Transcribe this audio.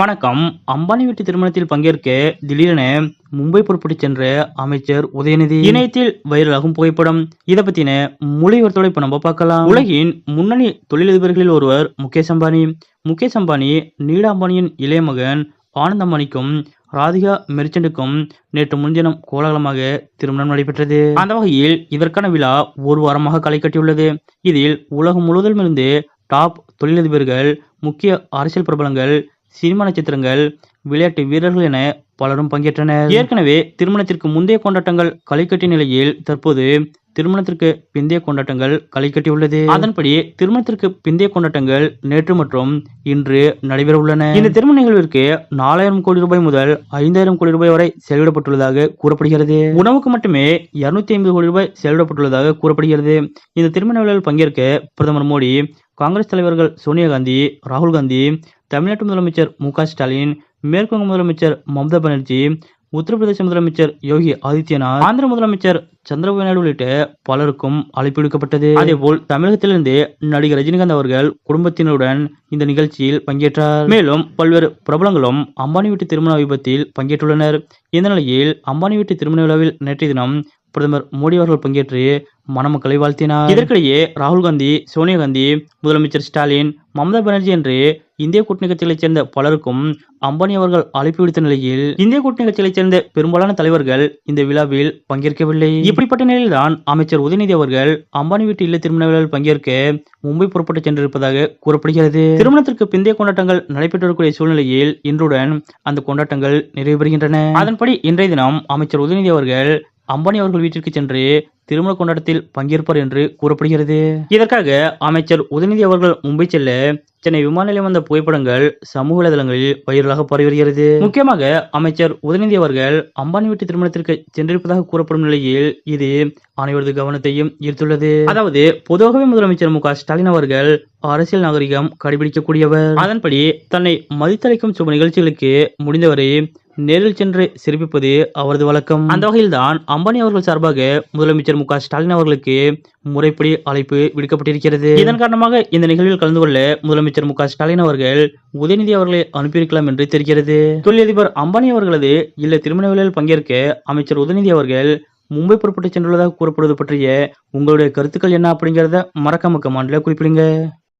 வணக்கம். அம்பானி வீட்டு திருமணத்தில் பங்கேற்க திடீரென மும்பை புறப்பட்டு சென்ற அமைச்சர் உதயநிதி. இணையத்தில் வைரலாகும் புகைப்படம். இதை பத்தின மொழிவர்த்தோட இப்ப நம்ம பார்க்கலாம். உலகின் முன்னணி தொழிலதிபர்களில் ஒருவர் முகேஷ் அம்பானி. முகேஷ் அம்பானி நீடா அம்பானியின் இளைய மகன் ஆனந்த் அம்பானிக்கும் ராதிகா மெர்ச்சண்டுக்கும் நேற்று முன்தினம் கோலாகலமாக திருமணம் நடைபெற்றது. அந்த வகையில் இதற்கான விழா ஒரு வாரமாக களை கட்டியுள்ளது. இதில் உலகம் முழுவதும் இருந்து டாப் தொழிலதிபர்கள் முக்கிய அரசியல் பிரபலங்கள் சினிமா நட்சத்திரங்கள் விளையாட்டு வீரர்கள் என பலரும் பங்கேற்றனர். ஏற்கனவே திருமணத்திற்கு முந்தைய கொண்டாட்டங்கள் களைக்கட்டிய நிலையில் தற்போது திருமணத்திற்கு பிந்தைய கொண்டாட்டங்கள் களை கட்டியுள்ளது அதன்படி திருமணத்திற்கு பிந்தைய கொண்டாட்டங்கள் நேற்று மற்றும் இன்று நடைபெற உள்ளன. இந்த திருமண நிகழ்விற்கு நாலாயிரம் கோடி ரூபாய் முதல் ஐந்தாயிரம் கோடி ரூபாய் வரை செலவிடப்பட்டுள்ளதாக கூறப்படுகிறது. உணவுக்கு மட்டுமே இருநூத்தி ஐம்பது கோடி ரூபாய் செலவிடப்பட்டுள்ளதாக கூறப்படுகிறது. இந்த திருமண விழாவில் பங்கேற்க பிரதமர் மோடி காங்கிரஸ் தலைவர்கள் சோனியா காந்தி ராகுல் காந்தி தமிழ்நாட்டு முதலமைச்சர் மு க ஸ்டாலின் மேற்குவங்க முதலமைச்சர் மம்தா பானர்ஜி உத்தரப்பிரதேச முதலமைச்சர் யோகி ஆதித்யநாத் ஆந்திர முதலமைச்சர் சந்திரபாபு நாயுடு உள்ளிட்ட பலருக்கும் அழைப்பு விடுக்கப்பட்டது. அதேபோல் தமிழகத்திலிருந்து நடிகர் ரஜினிகாந்த் அவர்கள் குடும்பத்தினருடன் இந்த நிகழ்ச்சியில் பங்கேற்றார். மேலும் பல்வேறு பிரபலங்களும் அம்பானி வீட்டு திருமண விபத்தில் பங்கேற்றுள்ளனர். இந்த நிலையில் அம்பானி வீட்டு திருமண விழாவில் நேற்றைய தினம் பிரதமர் மோடி அவர்கள் பங்கேற்று மணமக்களை வாழ்த்தினார். இதற்கிடையே ராகுல் காந்தி சோனியா காந்தி முதலமைச்சர் ஸ்டாலின் மம்தா பானர்ஜி என்று இந்திய கூட்டணி கட்சிகளைச் சேர்ந்த பலருக்கும் அம்பானி அவர்கள் அழைப்பு விடுத்த நிலையில் இந்திய கூட்டணி கட்சிகளைச் சேர்ந்த பெரும்பாலான தலைவர்கள் இந்த விழாவில் பங்கேற்கவில்லை. இப்படிப்பட்ட நிலையில்தான் அமைச்சர் உதயநிதி அவர்கள் அம்பானி வீட்டு இல்ல திருமண விழாவில் பங்கேற்க மும்பை புறப்பட்டு சென்றிருப்பதாக கூறப்படுகிறது. திருமணத்திற்கு பிந்தைய கொண்டாட்டங்கள் நடைபெற்று வரக்கூடிய சூழ்நிலையில் இன்றுடன் அந்த கொண்டாட்டங்கள் நிறைவு பெறுகின்றன. அதன்படி இன்றைய தினம் அமைச்சர் உதயநிதி அவர்கள் அம்பானி அவர்கள் வீட்டிற்கு சென்று திருமண கொண்டாட்டத்தில் பங்கேற்பார் என்று கூறப்படுகிறது. இதற்காக அமைச்சர் உதயநிதி அவர்கள் மும்பை செல்ல சென்னை விமான நிலையம் வந்த புகைப்படங்கள் சமூக வலைதளங்களில் வைரலாக பரவி வருகிறது. முக்கியமாக அமைச்சர் உதயநிதி அவர்கள் அம்பானி வீட்டு திருமணத்திற்கு சென்றிருப்பதாக கூறப்படும் நிலையில் இது அனைவரது கவனத்தையும் ஈர்த்துள்ளது. அதாவது பொதுவாகவே முதலமைச்சர் மு ஸ்டாலின் அவர்கள் அரசியல் நாகரிகம் கடைபிடிக்கக்கூடியவர். அதன்படி தன்னை மதித்தளிக்கும் சுப நிகழ்ச்சிகளுக்கு முடிந்தவரை நேரில் சென்று சிறப்பிப்பது அவரது வழக்கம். அந்த வகையில்தான் அம்பானி அவர்கள் சார்பாக முதலமைச்சர் மு ஸ்டாலின் அவர்களுக்கு முறைப்படி அழைப்பு விடுக்கப்பட்டிருக்கிறது. இதன் காரணமாக இந்த நிகழ்வில் கலந்து கொள்ள முதலமைச்சர் மு ஸ்டாலின் அவர்கள் உதயநிதி அவர்களை அனுப்பியிருக்கலாம் என்று தெரிகிறது. தொழிலதிபர் அம்பானி அவர்களது இல்ல திருமண விழாவில் பங்கேற்க அமைச்சர் உதயநிதி அவர்கள் மும்பை புறப்பட்டு சென்றுள்ளதாக கூறப்படுவது பற்றிய உங்களுடைய கருத்துக்கள் என்ன அப்படிங்கிறத மறக்காம கமாண்ட்ல குறிப்பிடுங்க.